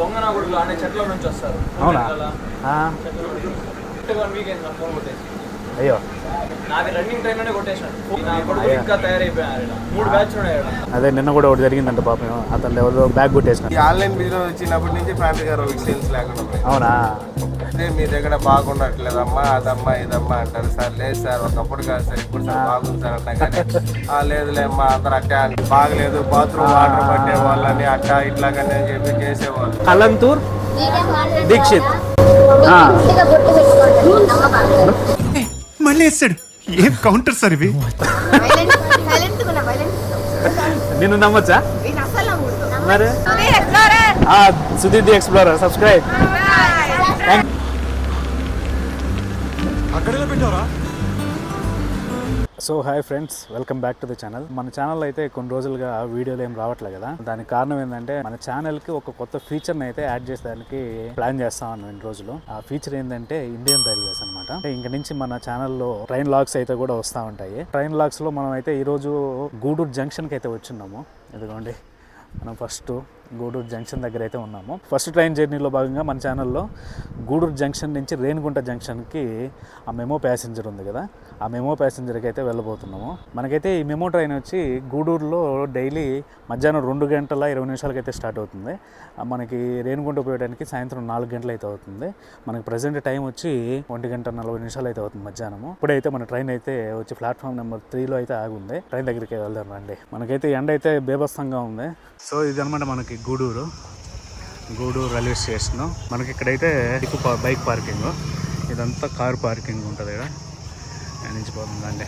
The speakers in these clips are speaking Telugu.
దొంగ నా కొడుకులు అనే చెట్ల నుంచి వస్తారు. అవునా? అయ్యో. నాది రన్నింగ్ టైం లోనే కొట్టేసాడు నా కొడుకు ఇంకా తయారైపోయారు ఈడ. మూడు బ్యాచ్ ఉన్నాయి ఈడ. అదే నిన్న కూడా ఒకటి జరిగిందంట పాపం అతను ఎవరో బ్యాగ్ కొట్టేసిన ఈ ఆన్లైన్ బిజినెస్ వచ్చినప్పటి నుంచి ఫ్యామిలీ గారు సేల్స్ లేకుండా. అవునా? అంటే మీ దగ్గర బాగుండట్లేదమ్మా అదమ్మా ఇదమ్మా అంటారు. సార్ లేదు సార్ ఒకప్పుడు కాదు సార్ ఇప్పుడు సార్ బాగుంది సార్ అన్నా కానీ "ఆ, లేదులే అమ్మా అందరు అట్టే బాగలేదు బాత్రూమ్ వాటర్ పట్టే వాళ్ళని అట్టా ఇట్లాగని అని చెప్పి చేసేవాళ్ళు. కలంతూర్ దీక్షిత్. ఆ. పూర్తిగా గుర్తు పెట్టుకోండి. నమ్మకాలు మళ్ళీ వేస్తాడు. ఏం కౌంటర్ సార్ ఇవి? నిన్ను నమ్మచ్చా? మరి? సుధీర్ ఎక్స్ప్లోరర్ ఆ, సుధీర్ ది ఎక్స్ప్లోరర్ సబ్స్క్రైబ్ అక్కడ పెట్టారా so hi friends welcome back to the channel మన ఛానల్ అయితే కొన్ని రోజులుగా వీడియోలు ఏం రావట్లేదు కదా. దానికి కారణం ఏంటంటే మన ఛానల్కి ఒక కొత్త ఫీచర్ని అయితే యాడ్ చేసేదానికి ప్లాన్ చేస్తా ఉన్నాం ఇన్ని రోజులు. ఆ ఫీచర్ ఏంటంటే ఇండియన్ రైల్వేస్ అనమాట ఇంక నుంచి మన ఛానల్లో ట్రైన్ లాగ్స్ అయితే కూడా వస్తూ ఉంటాయి. ట్రైన్ లాగ్స్లో మనం అయితే ఈరోజు గూడూరు జంక్షన్కి అయితే వచ్చిన్నాము. ఇదిగోండి మనం ఫస్ట్ గూడూరు జంక్షన్ దగ్గర అయితే ఉన్నాము. ఫస్ట్ ట్రైన్ జర్నీలో భాగంగా మన ఛానల్లో గూడూరు జంక్షన్ నుంచి రేణిగుంట జంక్షన్కి ఆ మెమో ప్యాసింజర్ ఉంది కదా ఆ మెమో ప్యాసింజర్కి అయితే వెళ్ళబోతున్నాము. మనకైతే ఈ మెమో ట్రైన్ వచ్చి గూడూరులో డైలీ మధ్యాహ్నం రెండు గంటల ఇరవై నిమిషాలకి అయితే స్టార్ట్ అవుతుంది. మనకి రేణిగుంట పోయడానికి సాయంత్రం నాలుగు గంటలు అయితే అవుతుంది. మనకి ప్రజెంట్ టైం వచ్చి ఒంటి గంట నలభై నిమిషాలు అయితే అవుతుంది మధ్యాహ్నము. ఇప్పుడైతే మన ట్రైన్ అయితే వచ్చి ప్లాట్ఫామ్ నెంబర్ త్రీలో అయితే ఆగుంది. ట్రైన్ దగ్గరికి వెళ్దాం రండి. మనకైతే ఎండ అయితే బేబస్తంగా ఉంది. సో ఇది అనమాట మనకి గూడూరు. Gudur railway station. మనకి ఇక్కడైతే ఎక్కువ బైక్ పార్కింగ్. ఇదంతా కార్ పార్కింగ్ ఉంటుంది ఇక్కడ ఇక్కడ నుంచి పోతుందండి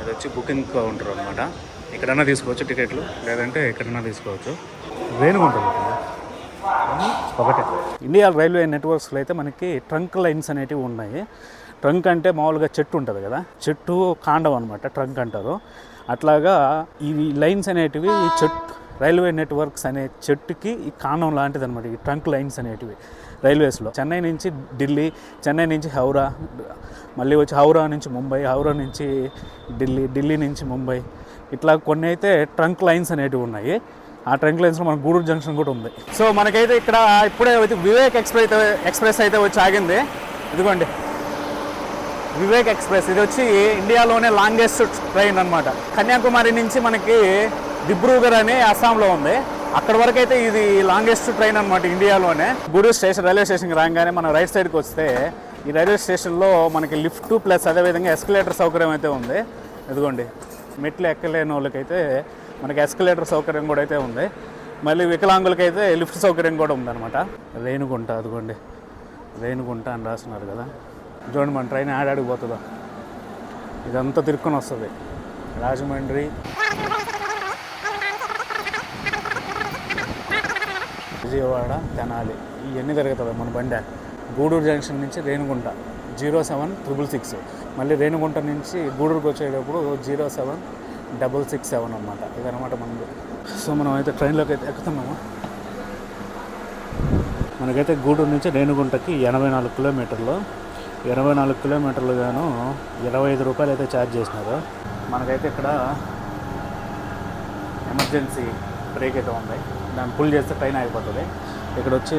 ఇది వచ్చి బుకింగ్ కౌంటర్ అనమాట ఎక్కడన్నా తీసుకోవచ్చు టికెట్లు లేదంటే ఎక్కడన్నా తీసుకోవచ్చు. వేణుగుంటుంది ఒకటే. ఇండియా రైల్వే నెట్వర్క్స్లో అయితే మనకి ట్రంక్ లైన్స్ అనేటివి ఉన్నాయి. ట్రంక్ అంటే మామూలుగా చెట్టు ఉంటుంది కదా? చెట్టు కాండం అనమాట ట్రంక్ అంటారు. అట్లాగా ఇవి లైన్స్ అనేటివి చెట్టు రైల్వే నెట్వర్క్స్ అనే చెట్టుకి ఈ కాండం లాంటిది అనమాట ఈ ట్రంక్ లైన్స్ అనేటివి రైల్వేస్లో. చెన్నై నుంచి ఢిల్లీ చెన్నై నుంచి హౌరా మళ్ళీ వచ్చి హౌరా నుంచి ముంబై హౌరా నుంచి ఢిల్లీ ఢిల్లీ నుంచి ముంబై. ఇట్లా కొన్ని అయితే ట్రంక్ లైన్స్ అనేటివి ఉన్నాయి. ఆ ట్రంక్ లైన్స్లో మన గూడూరు జంక్షన్ కూడా ఉంది. సో మనకైతే ఇక్కడ ఇప్పుడే అయితే వివేక్ ఎక్స్ప్రెస్ అయితే ఎక్స్ప్రెస్ అయితే వచ్చి ఆగింది. ఇదిగోండి. వివేక్ ఎక్స్ప్రెస్ ఇది వచ్చి ఇండియాలోనే లాంగెస్ట్ ట్రైన్ అనమాట కన్యాకుమారి నుంచి మనకి దిబ్రూగర్ అని అస్సాంలో ఉంది. అక్కడ వరకు అయితే ఇది లాంగెస్ట్ ట్రైన్ అనమాట ఇండియాలోనే. గూడూరు స్టేషన్ రైల్వే స్టేషన్కి రాగానే మనం రైట్ సైడ్కి వస్తే ఈ రైల్వే స్టేషన్లో మనకి లిఫ్ట్ ప్లస్ అదేవిధంగా ఎస్కలేటర్ సౌకర్యం అయితే ఉంది. ఇదిగోండి మెట్లు ఎక్కలేని వాళ్ళకైతే మనకి ఎస్కలేటర్ సౌకర్యం కూడా అయితే ఉంది. మళ్ళీ వికలాంగులకైతే లిఫ్ట్ సౌకర్యం కూడా ఉందన్నమాట. రేణుగుంట అదిగోండి రేణుగుంట అని రాస్తున్నారు కదా. చూడండి మన ట్రైన్ ఆడాడికి పోతుందా? ఇదంతా తిరుక్కొని వస్తుంది రాజమండ్రి. విజయవాడ తెనాలి ఇవన్నీ తిరుగుతుంది మన బండి. గూడూరు జంక్షన్ నుంచి Renigunta zero seven triple six. మళ్ళీ రేణుగుంట నుంచి గూడూరుకి వచ్చేటప్పుడు zero seven double six seven అనమాట ఇదనమాట మనది. సో మనం అయితే ట్రైన్లోకి అయితే ఎక్కుతున్నాము. మనకైతే గూడూరు నుంచి రేణుగుంటకి ఎనభై నాలుగు కిలోమీటర్లు. ఇరవై నాలుగు కిలోమీటర్లు గాను ఇరవై ఐదు రూపాయలు అయితే ఛార్జ్ చేసినారు. మనకైతే ఇక్కడ ఎమర్జెన్సీ బ్రేక్ అయితే ఉంది. దాన్ని పుల్ చేస్తే ట్రైన్ అయిపోతుంది ఇక్కడ వచ్చి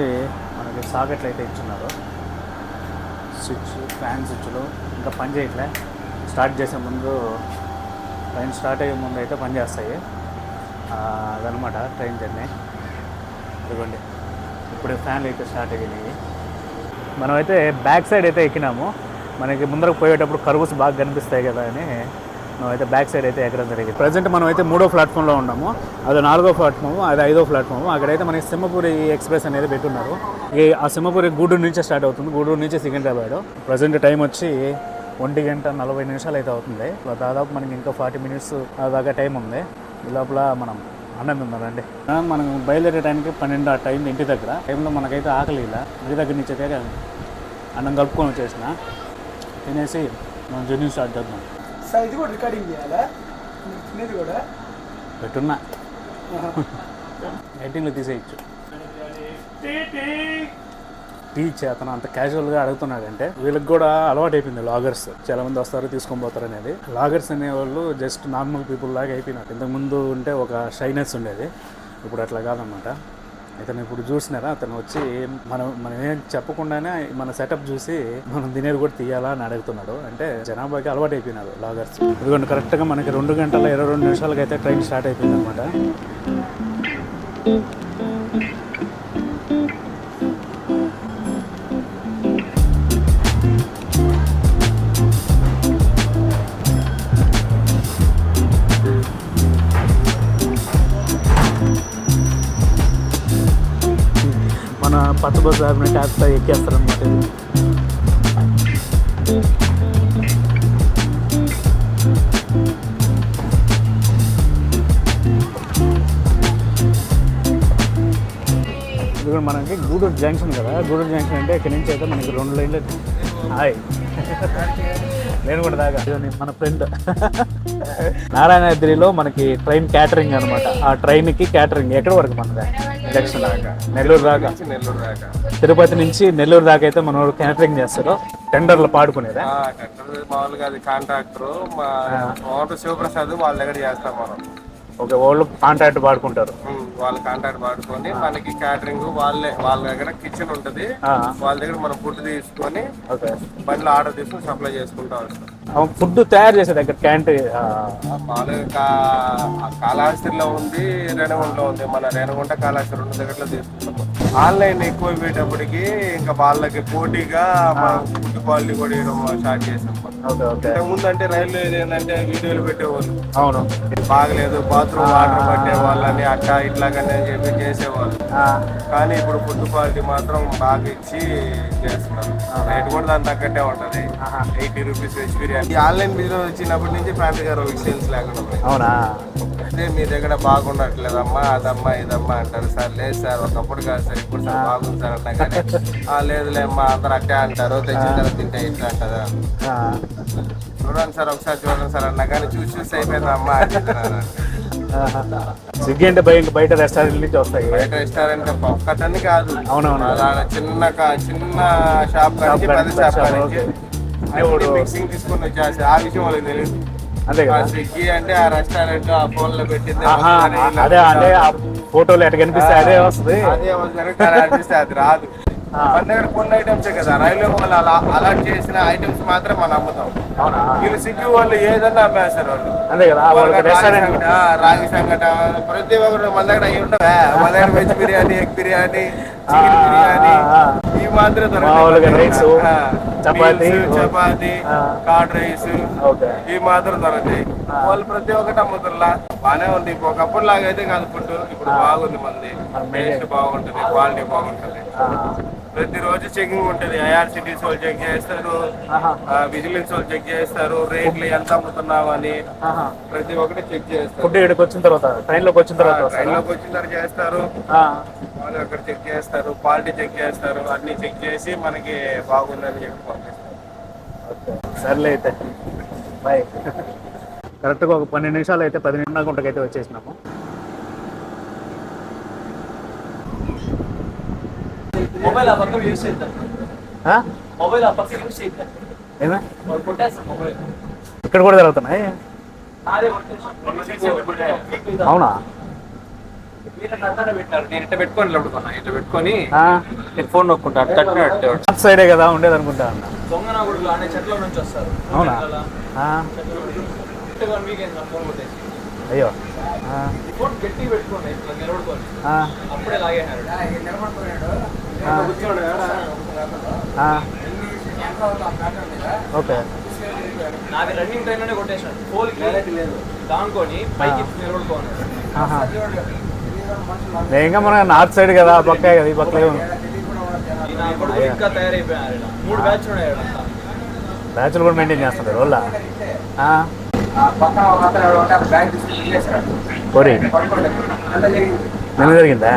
మనకి సాకెట్లు అయితే ఇచ్చున్నారు. స్విచ్ ఫ్యాన్ స్విచ్లు ఇంకా పని చేయట్లే. స్టార్ట్ చేసే ముందు ట్రైన్ స్టార్ట్ అయ్యే ముందు అయితే పని చేస్తాయి. అదనమాట ట్రైన్ జర్నీ ఇదిగోండి. ఇప్పుడే ఫ్యాన్లు అయితే స్టార్ట్ అయినాయి. మనమైతే బ్యాక్ సైడ్ అయితే ఎక్కినాము. మనకి ముందరకు పోయేటప్పుడు కర్వ్స్ బాగా కనిపిస్తాయి కదా అని అయితే బ్యాక్ సైడ్ అయితే ఎక్కడం జరిగింది. ప్రజెంట్ మనం అయితే మూడో ప్లాట్ఫామ్లో ఉన్నాము. అది నాలుగో ప్లాట్ఫామ్ అది ఐదో ప్లాట్ఫామ్ అక్కడైతే మనకి సింహపూరి ఎక్స్ప్రెస్ అనేది పెట్టున్నారు. ఈ ఆ సింహపూరి గూడూరు నుంచే స్టార్ట్ అవుతుంది. గూడూరు నుంచి సికింద్రాబాద్. ప్రజెంట్ టైం వచ్చి ఒంటి గంట నలభై నిమిషాలు అయితే అవుతుంది. దాదాపు మనకి ఇంకా ఫార్టీ మినిట్స్ దాకా టైం ఉంది. ఈ లోపల మనం అన్నం తిన్నారండి మనం బయలుదేరే టైంకి పన్నెండు ఆ టైం ఇంటి దగ్గర. టైంలో మనకైతే ఆకలి ఇలా. ఇంటి దగ్గర నుంచి అయితే అన్నం కలుపుకొని వచ్చేసిన. తినేసి మనం జర్నీ స్టార్ట్ చేద్దాం. సార్ ఇది కూడా రికార్డింగ్ చేయాలా? మీరు తినేది కూడా? పెట్టున్నా. ఎయిటింగ్లో తీసేయచ్చు. టీ చేతన. అంత క్యాజువల్గా అడుగుతున్నాడంటే వీళ్ళకి కూడా అలవాటు అయిపోయింది లాగర్స్ చాలా మంది వస్తారు తీసుకొని పోతారు అనేది. లాగర్స్ అనేవాళ్ళు జస్ట్ నార్మల్ పీపుల్ లాగా అయిపోయినారు. ఇంతకు ముందు ఉంటే ఒక షైనెస్ ఉండేది. ఇప్పుడు అట్లా కాదనమాట. ఇతను ఇప్పుడు చూసినారా? అతను వచ్చి మనం మనం ఏం చెప్పకుండానే మన సెటప్ చూసి మనం తినేది కూడా తీయాలా అని అడుగుతున్నాడు. అంటే జనాభాకి అలవాటు అయిపోయినారు లాగర్స్. ఇదిగోండి కరెక్ట్గా మనకి రెండు గంటల ఇరవై రెండు నిమిషాలకి అయితే ట్రైన్ స్టార్ట్ అయిపోయింది అనమాట మన పచ్చ బస్సు ఆపిన ట్యాక్స్ ఎక్కేస్తారనమాట ఇది. ఇది కూడా మనకి గూడూరు జంక్షన్ కదా. గూడూరు జంక్షన్ అంటే ఇక్కడ నుంచి అయితే మనకి రెండు లైన్లు హాయ్. నేను కూడా దాకా ఇదిగోండి మన ఫ్రెండ్. నారాయణగిరిలో మనకి ట్రైన్ క్యాటరింగ్ అనమాట ఆ ట్రైన్కి క్యాటరింగ్. ఎక్కడ వరకు మనది? జంక్షన్ నెల్లూరు దాకా? నెల్లూరు దాకా. తిరుపతి నుంచి నెల్లూరు దాకా అయితే మన క్యాటరింగ్ చేస్తారు. టెండర్లు పాడుకునేదా? కట్టరు మామూలుగా అది కాంట్రాక్టర్. మా ఓనర్ శివప్రసాద్ వాళ్ళ దగ్గర చేస్తాం మనం. ఓకే వాళ్ళు కాంట్రాక్ట్ పాడుకుంటారు వాళ్ళ కాంట్రాక్ట్ పాడుకొని మనకి క్యాటరింగ్ వాళ్ళే వాళ్ళ దగ్గర కిచెన్ ఉంటది. వాళ్ళ దగ్గర మనం ఫుడ్ తీసుకొని ఓకే. బండ్లు ఆర్డర్ తీసుకొని సప్లై చేసుకుంటా వస్తాం. ఫుడ్ తయారు చేసే దగ్గర క్యాంటీన్ మామూలుగా కా- కాళహస్తిలో ఉంది రేణగుంటలో ఉంది. మన రేణగుంట కాళహస్తి రెండు దగ్గరలో తీసుకుంటాం. ఆన్లైన్ ఎక్కువ పోయేటప్పటికి ఇంకా వాళ్ళకి పోటీగా మనం ఫుడ్ క్వాలిటీ కూడా ఇవ్వడం స్టార్ట్ చేసాం. Okay okay. ముందు అంటే రైల్లో ఏంటంటే వీడియోలు పెట్టేవాళ్ళు. అవును. బాగలేదు బాత్రూమ్ వాటర్ పట్టే వాళ్ళని అట్లా ఇట్లాగని చెప్పి చేసేవాళ్ళు. కానీ ఇప్పుడు ఫుడ్ క్వాలిటీ మాత్రం బాగా ఇచ్చి చేస్తున్నారు. రేట్ కూడా దాని తగ్గట్టే ఉంటది. Eighty rupees veg biryani. Online business వచ్చినప్పటి నుంచి ఫ్యామిలీ గారు సేల్స్ లేకుండా. అవునా? అంటే మీ దగ్గర బాగుండట్లేదమ్మా అదమ్మా ఇదమ్మా అంటారు. సార్ లేదు సార్ ఒకప్పుడు కాదు సార్ ఇప్పుడు సార్ బాగుంది సార్ అన్నా కానీ "ఆ, లేదులే అమ్మా అందరూ అట్టే అంటారు. తెచ్చిన తర్వాత తింటే ఇట్లా అంటారు. చూడండి సార్ ఒకసారి చూడండి సార్ అన్నా కానీ చూసి చూసి అయిపోయింది స్విగ్గీ అంటే బయట బయట రెస్టారెంట్ నుంచి వస్తాయి. బయట రెస్టారెంట్ ఒక్కటని కాదు. అవునవును. అలా చిన్న చిన్న షాప్ పెద్ద షాప్. మిక్సింగ్ తీసుకొని వచ్చేసి ఆ విషయం వాళ్ళకి తెలియదు. అంతే కదా? స్విగ్గీ అంటే ఆ రెస్టారెంట్ ఆ ఫోన్లో పెట్టింది అదే అదే ఆ ఫోటోలు ఎట్లా కనిపిస్తే అదే వస్తుంది. అదే అనిపిస్తే అది రాదు. మన దగ్గర కొన్ని ఐటమ్స్ కదా రైల్వే వాళ్ళు అలా అలాట్ చేసిన ఐటమ్స్ మాత్రం మనం అమ్ముతాం. వీళ్ళు స్విగ్గీ వాళ్ళు ఏదన్నా అమ్మేస్తారు వాళ్ళు. అంతే కదా వాళ్ళకి రాగి సంగట, ప్రతి ఒక్కరు మన దగ్గర అవి ఉండవా? మన దగ్గర veg biryani egg biryani chicken biryani ఇవి మాత్రం ఆ, చపాతీ, చపాతీ. కార్డ్ రైస్ ఇవి మాత్రం దొరుకుతాయి వాళ్ళు ప్రతి ఒక్కటి అమ్ముతున్నా బాగానే ఉంది. ఇప్పుడు ఒకప్పుడు లాగా అయితే కాదు ఫుడ్ ఇప్పుడు బాగుంది మంది. టేస్ట్ బాగుంటుంది క్వాలిటీ బాగుంటుంది. ప్రతిరోజు చెకింగ్ ఉంటుంది. ఐఆర్సిటీస్ వాళ్ళు చెక్ చేస్తారు. విజిలెన్స్ వాళ్ళు చెక్ చేస్తారు. రేట్లు ఎంత అమ్ముతున్నావు అని. ప్రతి ఒక్కటి చెక్ చేస్తారు. ఫుడ్ ఇక్కడికి వచ్చిన తర్వాత ట్రైన్లోకి వచ్చిన తర్వాత వస్తారా? ట్రైన్లోకి వచ్చిన తర్వాత చేస్తారు. ఆ, వాళ్ళు అక్కడ చెక్ చేస్తారు. క్వాలిటీ చెక్ చేస్తారు. అన్ని చెక్ చేసి మనకి బాగుందని చెప్పి పంపిస్తారు. సర్లే అయితే. బాయ్ కరెక్ట్గా ఒక పన్నెండు నిమిషాలు అయితే పది నిమిషాల గుంటకైతే వచ్చేసినాము. మొబైల్ ఆ? ఏమే? మొబైల్. ఇక్కడ కూడా జరుగుతున్నాయి? నాదే కొట్టేసాం అవునా? నన్ను నేను ఇట్లా పెట్టుకొని పెట్టుకొని ఆ, నేను ఫోన్ నార్త్ సైడే కదా ఉండేది అనుకుంటా అన్న దొంగ నా కొడుకులు అనే చెట్ల నుంచి వస్తారు. అవునా? ఆ, చెట్ల వీకెండ్ ఫోన్ కొట్టేసి? అయ్యో. ఆ, ఫోన్ పెట్టుకోండి ఇట్లా నిలబడుకోండి. ఆ, అప్పుడే లాగేనారు ఆ. ఓకే. నాది రన్నింగ్ ట్రైన్లోనే కొట్టేసాడు లేదు దానుకొని పైకి ఇంకా మన నార్త్ సైడ్ కదా ఆ పక్కే కదా ఈ పక్క ఈ నా కొడుకు ఇంకా. మూడు బ్యాచ్ ఉన్నాయి. బ్యాచులు కూడా మెయింటైన్ చేస్తుంటారు వాళ్ళ కోరి నిన్న జరిగిందా?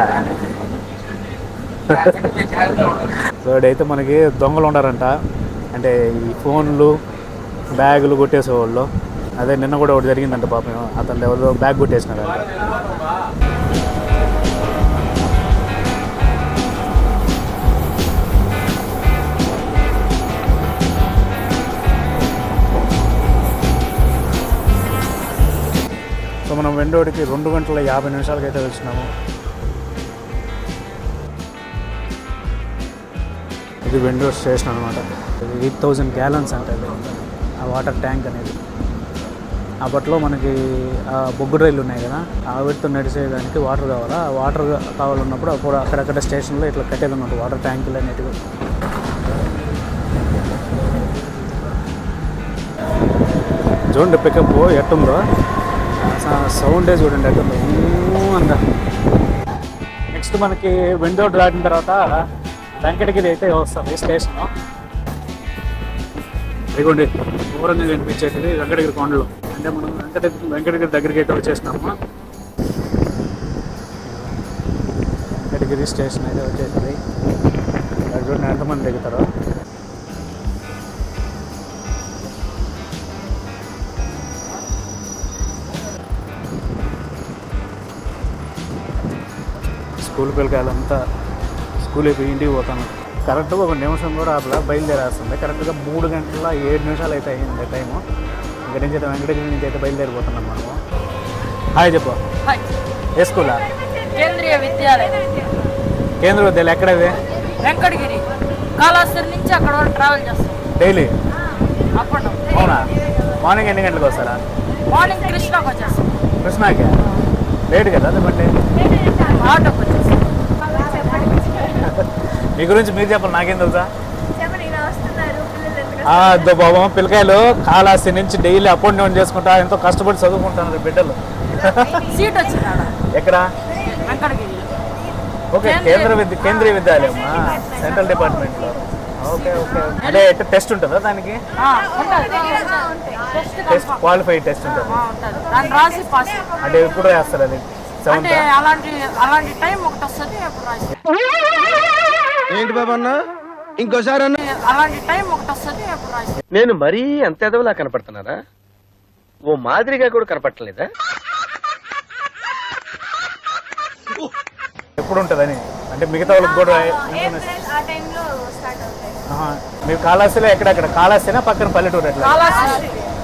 సో ఇక్కడైతే మనకి దొంగలు ఉండారంట అంటే ఈ ఫోన్లు బ్యాగులు కొట్టేసేవాళ్ళు. అదే నిన్న కూడా ఒకటి జరిగిందంట పాపం. అతను ఎవరో బ్యాగ్ కొట్టేసినారంట సో మనం వెండోడికి రెండు గంటల యాభై నిమిషాలకైతే వచ్చినాము ఇది వెండూర్ స్టేషన్ అనమాట ఎయిట్ థౌజండ్ గ్యాలన్స్ అంటే ఆ వాటర్ ట్యాంక్ అనేది. అప్పట్లో మనకి ఆ బొగ్గు రైళ్ళు ఉన్నాయి కదా ఆ వీటితో నడిచేదానికి వాటర్ కావాలా? ఆ వాటర్ కావాలన్నప్పుడు అప్పుడు అక్కడక్కడ స్టేషన్లో ఇట్లా కట్టేది అన్నమాట వాటర్ ట్యాంకులు అనేటివి. చూడండి పికప్ ఎట్టుందో సౌండే చూడండి ఎట్టుందో ఊ అందా. నెక్స్ట్ మనకి విండో దాటిన తర్వాత వెంకటగిరి అయితే వస్తుంది స్టేషన్ ఇదిగోండి దూరంగా కనిపించేది వెంకటగిరి కొండలు. అంటే మనం వెంకట వెంకటగిరి దగ్గరికి అయితే వచ్చేసినాము. వెంకటగిరి స్టేషన్ అయితే వచ్చేసింది. చూడండి ఎంతమంది దిగుతారో? స్కూల్ పిల్లకాయలంతా ఇంటికి పోతాను. కరెక్ట్గా ఒక నిమిషం కూడా అట్లా బయలుదేరేస్తుంది. కరెక్ట్గా మూడు గంటల ఏడు నిమిషాలు అయితే అయింది టైము. ఇక్కడ నుంచి అయితే వెంకటగిరి నుంచి అయితే బయలుదేరిపోతున్నాం మనము. హాయ్ చెప్పు. ఏ స్కూలా? కేంద్రీయ విద్యాలయం. కేంద్ర విద్యాలయం ఎక్కడది? వెంకటగిరి. కాళాస్త్రి నుంచి అక్కడ వరకు ట్రావెల్ చేస్తాం. డైలీ? అప్పుడు అవునా? మార్నింగ్ ఎన్ని గంటలకు వస్తారా? మార్నింగ్ కృష్ణాకి వచ్చేస్తాం. కృష్ణాకి? లేట్ కదా అది బట్టి ఆటోకి వచ్చేస్తాం. మీ గురించి మీరు చెప్పండి నాకేం తెలుసా? అద్దో బాబా పిల్లకాయలు కాళాస్తి నుంచి డైలీ అప్ అండ్ డౌన్ చేసుకుంటా ఎంతో కష్టపడి చదువుకుంటున్నారు బిడ్డలు. సీట్ వచ్చింది ఆడ. ఎక్కడ? ఓకే కేంద్ర విద్య కేంద్రీయ విద్యాలయం సెంట్రల్ డిపార్ట్మెంట్లో ఓకే ఓకే. అంటే ఎట్ట టెస్ట్ ఉంటుందా దానికి? ఆ, ఉంటుంది. టెస్ట్ టెస్ట్ క్వాలిఫైడ్ టెస్ట్ ఉంటుంది. ఆ, ఉంటుంది. దాన్ని రాసి పాస్ అంటే ఎప్పుడు రాస్తారు అది? అలాంటి అలాంటి టైం ఒకటి వస్తుంది ఏంటి బాబా అన్న? ఇంకోసారి అన్న. అలాంటి టైం ఒకటి వస్తుంది అప్పుడు రాసి. నేను మరీ అంత ఎదవలా కనపడుతున్నారా ఓ మాదిరిగా కూడా కనపడలేదా ఎప్పుడు ఉంటుందని? అంటే మిగతా వాళ్ళకి కూడా ఏప్రిల్ ఆ టైంలో స్టార్ట్ అవుతాయి. ఆహా. మీరు కాళాస్తిలో ఎక్కడెక్కడ? కాళాస్తినా పక్కన పల్లెటూరు ఎట్లా?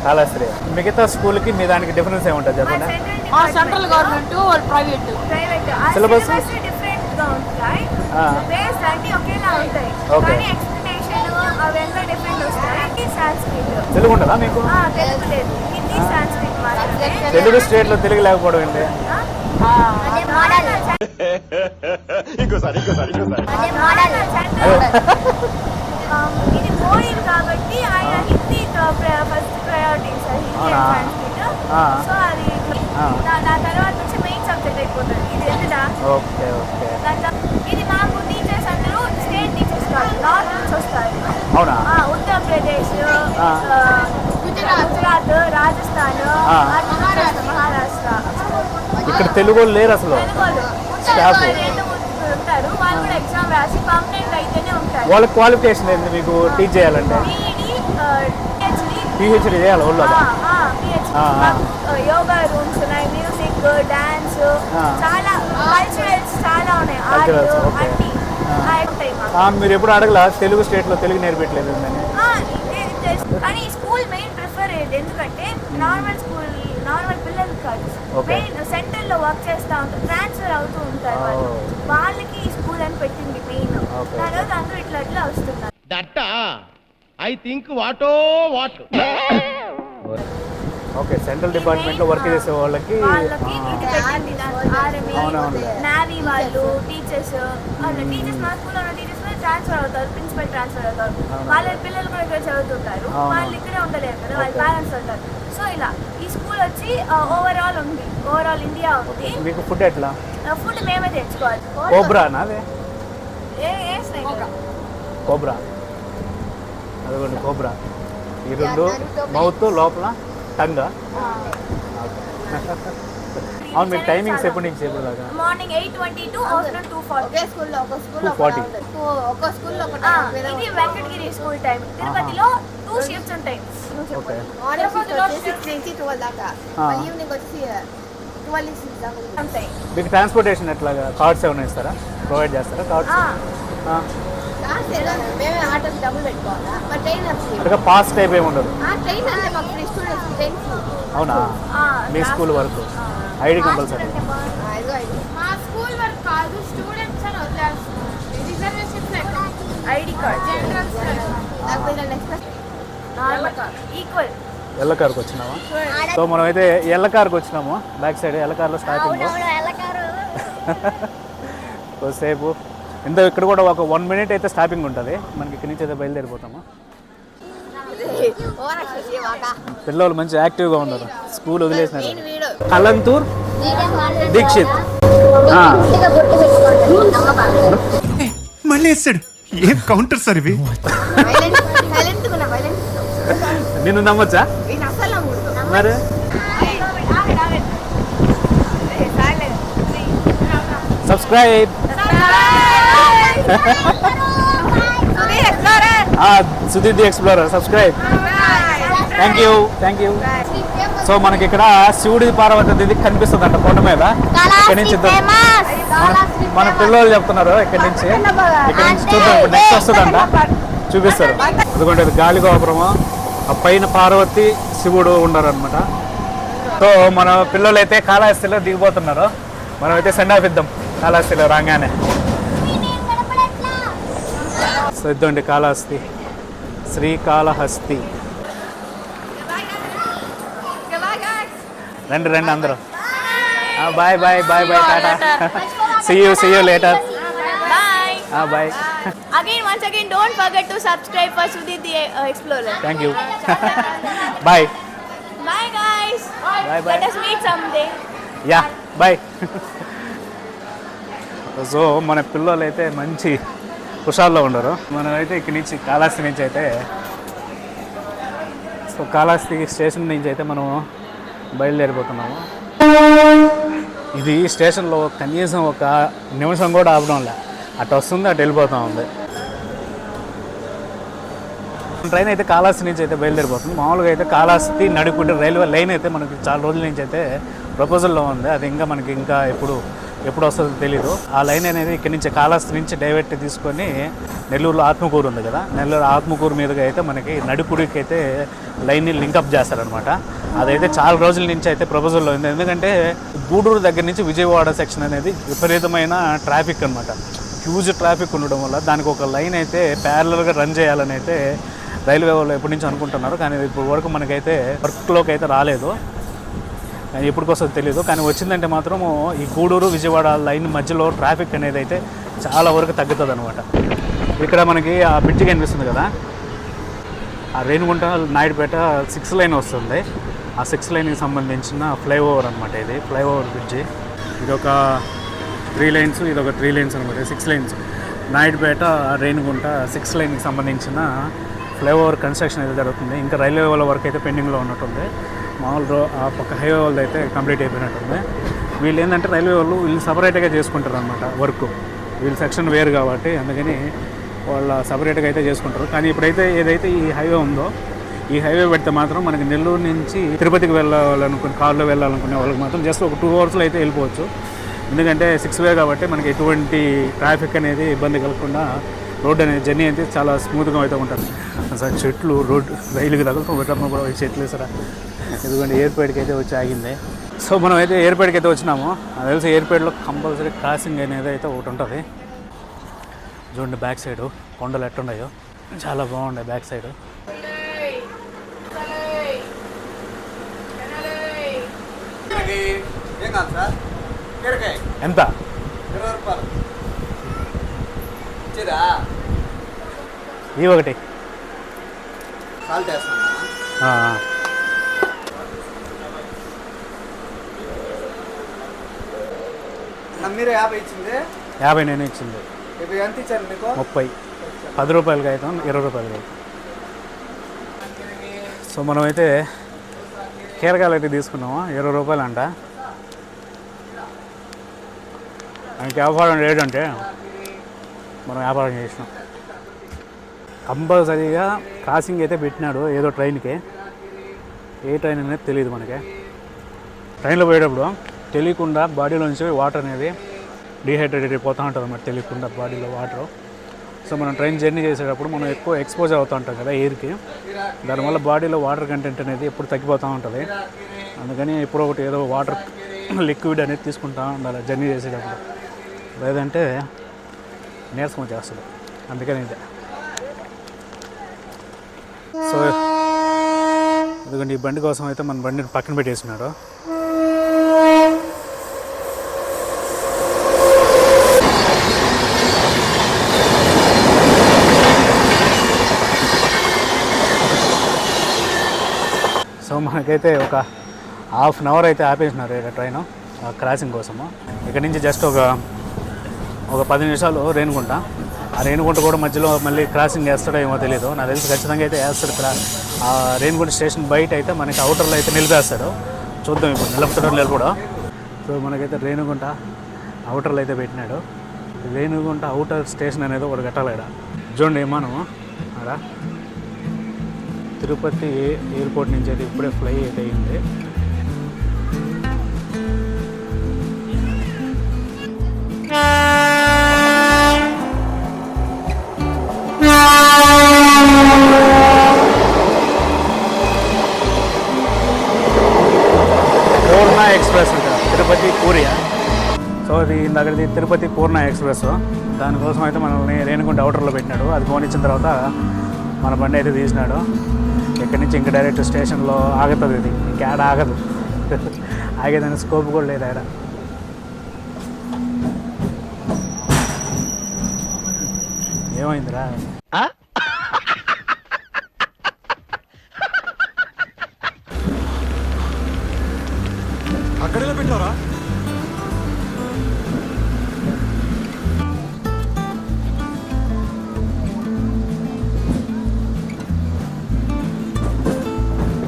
కాళాస్తి మిగతా స్కూల్కి మీ దానికి డిఫరెన్స్ ఏముంటుంది చెప్పండి ఆ సెంట్రల్ గవర్నమెంట్ వాళ్ళు ప్రైవేట్. Private Syllabus? సిలబస్ డిఫరెంట్గా. బేస్ అన్ని ఒకేలా ఉంటాయి. కానీ ఎక్స్ప్లెనేషన్ అవన్నీ డిఫరెంట్ వస్తాయి సాంస్క్రిట్ తెలుగు ఉంటుందా మీకు? ఆ, తెలుగు లేదు. హిందీ సాంస్క్రిట్ మాత్రమే. తెలుగు స్టేట్లో తెలుగు లేకపోవడం ఏంటి? అదే మోడల్. అదే మోడల్. ఇది కాబట్టి ఆయన Hindi first priority sir Hindi Sanskrit. So అది. నా- తర్వాత నుంచి మెయిన్ సబ్జెక్ట్ అయిపోతుంది. ఇది ఓకే ఓకే దాంట్లో ఇది మాకు టీచర్స్ అందరూ నార్త్ నుంచి వస్తారు అవునా ఉత్తరప్రదేశ్ గుజరాత్ రాజస్థాన్. మహారాష్ట్ర మహారాష్ట్ర. ఇక్కడ తెలుగు లేరు అసలు. ఉంటారు, వాళ్ళు కూడా ఎగ్జామ్ రాసి పర్మనెంట్ అయితేనే ఉంటారు. వాళ్ళ క్వాలిఫికేషన్ ఏంటి మీకు టీచ్ చేయాలంటే? పిహెచ్డి చేయాలి వాళ్ళు యోగా రూమ్స్ ఉన్నాయి. Music dance. చాలా కల్చరల్స్ చాలా ఉన్నాయి. ఆర్ట్. అన్ని మీరు ఎప్పుడు అడగలా? తెలుగు స్టేట్లో తెలుగు నేర్పించలేదు. కానీ ఈ స్కూల్ మెయిన్ ప్రిఫర్ అయ్యేది ఎందుకంటే నార్మల్ స్కూల్ నార్మల్ పిల్లలు కాదు. మెయిన్ సెంటర్లో వర్క్ చేస్తూ ఉంటారు ట్రాన్స్ఫర్ అవుతూ ఉంటారు వాళ్ళు. వాళ్ళకి స్కూల్ అని పెట్టింది మెయిన్ తర్వాత అందరూ ఇట్లా ఇట్లా వస్తున్నారు. దట్ ఐ థింక్ వాటో వాట్? ఓకే సెంట్రల్ డిపార్ట్మెంట్లో వర్క్ చేసే వాళ్ళకి ఆర్మీ అవునవును. నావీ వాళ్ళు టీచర్స్ టీచర్స్ మా స్కూల్లో ట్రాన్స్ఫర్ అవుతారు ప్రిన్సిపల్ ట్రాన్స్ఫర్ అవుతారు. వాళ్ళ పిల్లలు కూడా ఇక్కడ చదువుతుంటారు. వాళ్ళు ఇక్కడే ఉండలేరు కదా వాళ్ళ పేరెంట్స్ ఉంటారు. సో ఇలా ఈ స్కూల్ వచ్చి ఓవరాల్ ఉంది. ఓవరాల్ ఇండియా ఉంది. మీకు ఫుడ్ ఎట్లా? ఫుడ్ మేమే తెచ్చుకోవాలి. కోబ్రా నాదే ఏ ఏ స్నేక్ కోబ్రా. అదిగోండి కోబ్రా. ఈ రెండు మౌత్ లోపల టంగ్. అవును మీకు టైమింగ్స్ ఎప్పటి నుంచి ఎప్పుడు దాకా? Morning eight twenty to afternoon two forty. స్కూల్లో ఒక స్కూల్ 240. ఒక స్కూల్లో ఒక ఇది వెంకటగిరి స్కూల్ టైం. తిరుపతిలో టూ షిఫ్ట్స్ ఉంటాయి. సిక్స్ నుంచి ట్వెల్వ్ దాకా. ఆ. ఈవినింగ్ వచ్చి ట్వెల్వ్ సిక్స్ దాకా ఉంటాయి. మీకు ట్రాన్స్పోర్టేషన్ ఎట్లాగా? కార్డ్స్ ఏమైనా ఇస్తారా? ప్రొవైడ్ చేస్తారా కార్డ్స్ ఆ, మేమే ఆటోకి డబ్బులు పెట్టుకోవాలా? మా ట్రైన్ అంటే పాస్ టైప్ ఏమి ఉండదు. ఆ ట్రైన్ అంటే మాకు ఫ్రీ స్టూడెంట్స్ ట్రైన్ అవునా? మీ స్కూల్ వరకు? ఐడి కంపల్సరీ మా స్కూల్ వరకు కాదు స్టూడెంట్స్ అని వదిలేస్తున్నారు రిజర్వేషన్స్ ఐడి ఈక్వల్ ఎల్ల కార్కి వచ్చినామా సో మనం అయితే ఎల్ల కార్కి వచ్చినాము. బ్యాక్ సైడ్ ఎల్ల కార్లో స్టార్టింగ్ కొద్దిసేపు. ఇంత ఇక్కడ కూడా ఒక వన్ మినిట్ అయితే స్టాపింగ్ ఉంటుంది. మనకి ఇక్కడి నుంచి అయితే బయలుదేరిపోతాము. పిల్లలు మంచి యాక్టివ్గా ఉన్నారు. స్కూల్ వదిలేసినారు. అలంతూర్ దీక్షిత్. ఆ, మళ్ళీ వేస్తాడు. ఏం కౌంటర్ సార్ ఇవి? నిన్ను నమ్మొచ్చా? మరి? Subscribe సుదీర్ది explorer subscribe. Thank you thank you so మనకి ఇక్కడ శివుడి పార్వతి ఇది కనిపిస్తుంది అంట కొండ మీద. ఇక్కడి నుంచి ఇద్దరు- మన- మన పిల్లలు చెప్తున్నారు ఇక్కడ నుంచి. ఇక్కడ నుంచి చూద్దాం నెక్స్ట్ వస్తుందంట. చూపిస్తారు. ఎందుకంటే ఇది గాలి గోపురము. ఆ పైన పార్వతి శివుడు ఉన్నారు అనమాట సో మన పిల్లలు అయితే కాళహస్తిలో దిగిపోతున్నారు. మనం అయితే సెండ్ ఆఫ్ ఇద్దాం. కాళహస్తిలో రాగానే. ఇద్దండి కాళహస్తి. శ్రీకాళహస్తి. రండి రండి అందరూ. Bye bye bye bye Tata. See you see you later bye. Again once again don't forget to subscribe for Sudeep the explorer thank you bye bye guys bye bye let us meet someday. Yeah bye so మన పిల్లలైతే మంచి హుషాల్లో ఉండరు. మనమైతే ఇక్కడి నుంచి కాళహస్తి నుంచి అయితే సో కాళహస్తి స్టేషన్ నుంచి అయితే మనం బయలుదేరిపోతున్నాము. ఇది స్టేషన్లో కనీసం ఒక నిమిషం కూడా ఆపడం లే. అటు వస్తుంది అటు వెళ్ళిపోతూ ఉంది. ట్రైన్ అయితే కాళహస్తి నుంచి అయితే బయలుదేరిపోతుంది. మామూలుగా అయితే కాళహస్తి నడుకుంటే రైల్వే లైన్ అయితే మనకి చాలా రోజుల నుంచి అయితే ప్రపోజల్లో ఉంది. అది ఇంకా మనకి ఇంకా ఇప్పుడు ఎప్పుడు వస్తుందో తెలీదు. ఆ లైన్ అనేది ఇక్కడి నుంచి కాళహస్తి నుంచి డైవర్ట్ తీసుకొని నెల్లూరులో ఆత్మకూరు ఉంది కదా. నెల్లూరు ఆత్మకూరు మీదుగా అయితే మనకి నడుకుడికి అయితే లైన్ని లింకప్ చేస్తారనమాట అదైతే చాలా రోజుల నుంచి అయితే ప్రపోజల్లో ఉంది. ఎందుకంటే గూడూరు దగ్గర నుంచి విజయవాడ సెక్షన్ అనేది విపరీతమైన ట్రాఫిక్ అనమాట హ్యూజ్ ట్రాఫిక్ ఉండడం వల్ల దానికి ఒక లైన్ అయితే ప్యారలల్గా రన్ చేయాలని అయితే రైల్వే వాళ్ళు ఎప్పటి నుంచి అనుకుంటున్నారు. కానీ ఇప్పుడు వరకు మనకైతే వర్క్లోకి అయితే రాలేదు. ఎప్పటికొస్తుందో తెలియదు కానీ వచ్చిందంటే మాత్రం ఈ గూడూరు విజయవాడ లైన్ మధ్యలో ట్రాఫిక్ అనేది అయితే చాలా వరకు తగ్గుతుంది అనమాట ఇక్కడ మనకి ఆ బ్రిడ్జి కనిపిస్తుంది కదా? ఆ రేణుగుంట నాయుడుపేట సిక్స్ లైన్ వస్తుంది. ఆ సిక్స్ లైన్కి సంబంధించిన ఫ్లైఓవర్ అనమాట ఇది. Flyover bridge. ఇది ఒక త్రీ లైన్స్ ఇది ఒక త్రీ లైన్స్ అనమాట six lines. Naidupeta Renigunta six లైన్కి సంబంధించిన ఫ్లైఓవర్ కన్స్ట్రక్షన్ అయితే జరుగుతుంది. ఇంకా రైల్వే వాళ్ళ వరకు అయితే పెండింగ్లో ఉన్నట్టుంది. మామూలు రో ఆ పక్క హైవే వాళ్ళది అయితే కంప్లీట్ అయిపోయినట్టుంది. వీళ్ళు ఏంటంటే రైల్వే వాళ్ళు వీళ్ళు సపరేట్గా చేసుకుంటారు అనమాట వర్క్. వీళ్ళు సెక్షన్ వేరు కాబట్టి అందుకని వాళ్ళ సపరేట్గా అయితే చేసుకుంటారు. కానీ ఇప్పుడైతే ఏదైతే ఈ హైవే ఉందో ఈ హైవే పెడితే మాత్రం మనకి నెల్లూరు నుంచి తిరుపతికి వెళ్ళాలనుకుని కార్లో వెళ్ళాలనుకునే వాళ్ళకి మాత్రం జస్ట్ ఒక టూ అవర్స్లో అయితే వెళ్ళిపోవచ్చు. ఎందుకంటే సిక్స్ వే కాబట్టి మనకి ఎటువంటి ట్రాఫిక్ అనేది ఇబ్బంది కలగకుండా రోడ్ అనేది జర్నీ అయితే చాలా స్మూత్గా అయితే ఉంటుంది. అసలు చెట్లు రోడ్ రైలుకి తగులుతూ. పెట్టడం కూడా చెట్లు సరే ఎందుకంటే ఎయిర్పోర్ట్కి అయితే వచ్చి ఆగింది. సో మనం అయితే ఎయిర్పోర్ట్కి అయితే వచ్చినాము. అది తెలిసి ఎయిర్పోర్ట్లో కంపల్సరీ క్రాసింగ్ అనేది అయితే ఒకటి ఉంటుంది. చూడండి బ్యాక్ సైడ్ కొండలు ఎట్టున్నాయో చాలా బాగుండే బ్యాక్ సైడ్. ఎంత? ఈ ఒకటి. మీరు యాభై ఇచ్చింది? యాభై నేను ఇచ్చింది. ఇప్పుడు ఎంత ఇచ్చారు మీకు? ముప్పై. పది రూపాయలకి అయితే ఇరవై రూపాయలకి అయితే. సో మనమైతే కీరకాయలు అయితే తీసుకున్నాము ఇరవై రూపాయలు అంట. ఆయనకి వ్యాపారం లేదంటే మనం వ్యాపారం చేసినాం. కంపల్సరీగా క్రాసింగ్ అయితే పెట్టినాడు ఏదో ట్రైన్కి ఏ ట్రైన్ అనేది తెలియదు మనకి. ట్రైన్లో పోయేటప్పుడు తెలియకుండా బాడీలోంచి వాటర్ అనేది డీహైడ్రేట్ అయిపోతూ ఉంటుంది అన్నమాట. తెలియకుండా బాడీలో వాటర్. సో మనం ట్రైన్ జర్నీ చేసేటప్పుడు మనం ఎక్కువ ఎక్స్పోజ్ అవుతూ ఉంటాం కదా ఎయిర్కి. దానివల్ల బాడీలో వాటర్ కంటెంట్ అనేది ఎప్పుడు తగ్గిపోతూ ఉంటుంది. అందుకని ఎప్పుడో ఒకటి ఏదో వాటర్ లిక్విడ్ అనేది తీసుకుంటూ ఉండాలి జర్నీ చేసేటప్పుడు. లేదంటే నీరసం వచ్చేస్తుంది. అందుకని ఇదే. సో ఎందుకంటే ఈ బండి కోసం అయితే మన బండిని పక్కన పెట్టేసినాడు మనకైతే ఒక హాఫ్ అన్ అవర్ అయితే ఆపేసినారు ఇక్కడ ట్రైన్ క్రాసింగ్ కోసము. ఇక్కడ నుంచి జస్ట్ ఒక ఒక పది నిమిషాలు రేణుకుంట ఆ రేణుకుంట కూడా మధ్యలో మళ్ళీ క్రాసింగ్ వేస్తాడో ఏమో తెలియదు నాకు తెలిసి ఖచ్చితంగా అయితే వేస్తాడు ఇక్కడ ఆ రేణుకుంట స్టేషన్ బయట అయితే మనకి అవుటర్లో అయితే నిలిపేస్తాడు. చూద్దాం ఇప్పుడు నిలుపుతాడో నిలబడో సో మనకైతే రేణుగుంట అవుటర్లో అయితే పెట్టినాడు. రేణుగుంట అవుటర్ స్టేషన్ అనేది ఒకటి కట్టాలి ఇక్కడ. చూడండి విమానము. అక్కడ తిరుపతి ఎయిర్పోర్ట్ నుంచి అయితే ఇప్పుడే ఫ్లై అయితే అయింది. పూర్ణ ఎక్స్ప్రెస్ అంట తిరుపతి పూరియా సో అది ఇందాకది తిరుపతి పూర్ణ ఎక్స్ప్రెస్. దానికోసం అయితే మనల్ని రేణుగుంట అవుటర్లో పెట్టినాడు. అది పోనిచ్చిన తర్వాత మన బండి అయితే తీసినాడు. ఇక్కడి నుంచి ఇంకా డైరెక్ట్ స్టేషన్లో ఆగుతుంది ఇది. ఇంకేడ ఆగదు. ఆగేదాని స్కోప్ కూడా లేదు ఆడ ఏమైందిరా?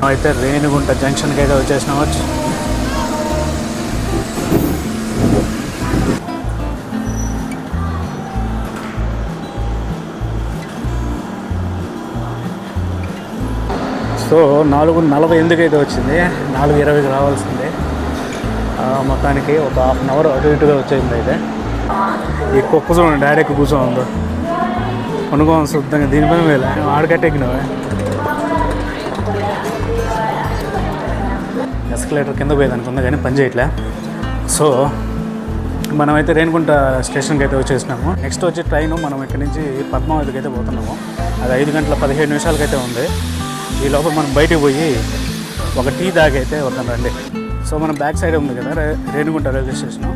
అయితే రేణిగుంట జంక్షన్కి అయితే వచ్చేసినాము సో నాలుగు నలభై ఎందుకు అయితే వచ్చింది. నాలుగు ఇరవైకి రావాల్సింది. ఆ, మొత్తానికి ఒక హాఫ్ అన్ అవర్ అటు ఇటుగా వచ్చేసింది అయితే. ఈ కుక్క చూడండి డైరెక్ట్ కూర్చోండు ఉందో. కొనుక్కోవాలి శుద్ధంగా దీనిపైన వేలే ఆడకట్టెక్కినవే. ఎస్కలేటర్ కింద పోయేదానికి ఉంది కానీ పని చేయట్లే. సో మనమైతే రేణుకుంట స్టేషన్కి అయితే వచ్చేసినాము. నెక్స్ట్ వచ్చి ట్రైన్ మనం ఇక్కడి నుంచి పద్మావతికి అయితే పోతున్నాము. అది ఐదు గంటల పదిహేడు నిమిషాలకైతే ఉంది. ఈ లోపల మనం బయటికి పోయి ఒక టీ దాగైతే వద్దాం రండి. సో మన బ్యాక్ సైడ్ ఉంది కదా రేణుగుంట రైల్వే స్టేషన్.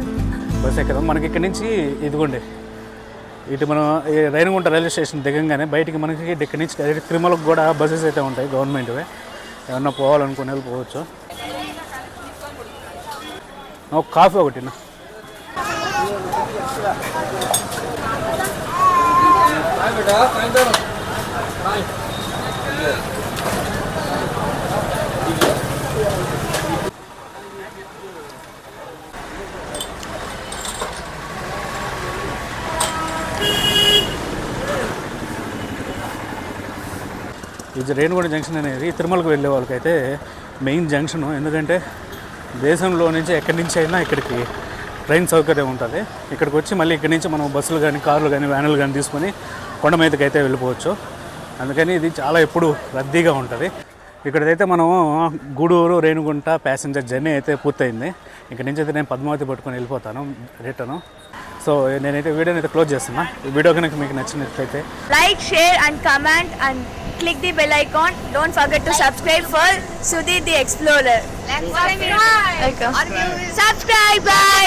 బస్ ఎక్కదాం మనకి ఇక్కడి నుంచి ఇదిగోండి. ఇటు మనం రేణుగుంట రైల్వే స్టేషన్ దిగంగానే బయటికి మనకి ఇక్కడి నుంచి డైరెక్ట్ తిరుమలకు కూడా బస్సెస్ అయితే ఉంటాయి గవర్నమెంట్వే. ఏమన్నా పోవాలనుకునే వెళ్ళిపోవచ్చు ఒక కాఫీ ఒకటినా ఇది రేణుగుంట జంక్షన్ అనేది తిరుమలకు వెళ్ళే వాళ్ళకైతే మెయిన్ జంక్షన్. ఎందుకంటే దేశంలో నుంచి ఎక్కడి నుంచి అయినా ఇక్కడికి ట్రైన్ సౌకర్యం ఉంటుంది. ఇక్కడికి వచ్చి మళ్ళీ ఇక్కడి నుంచి మనం బస్సులు కానీ కార్లు కానీ వ్యాన్లు కానీ తీసుకొని కొండ మీదకి అయితే వెళ్ళిపోవచ్చు. అందుకని ఇది చాలా ఎప్పుడు రద్దీగా ఉంటుంది. ఇక్కడైతే మనం గూడూరు రేణుగుంట ప్యాసింజర్ జర్నీ అయితే పూర్తయింది. ఇక్కడ నుంచి అయితే నేను పద్మావతి పట్టుకొని వెళ్ళిపోతాను రిటర్ను. సో నేనైతే వీడియో క్లోజ్ చేస్తున్నా. వీడియో కనుక మీకు నచ్చినట్లయితే like share and comment and click the bell icon don't forget to subscribe for Sudeep the explorer subscribe bye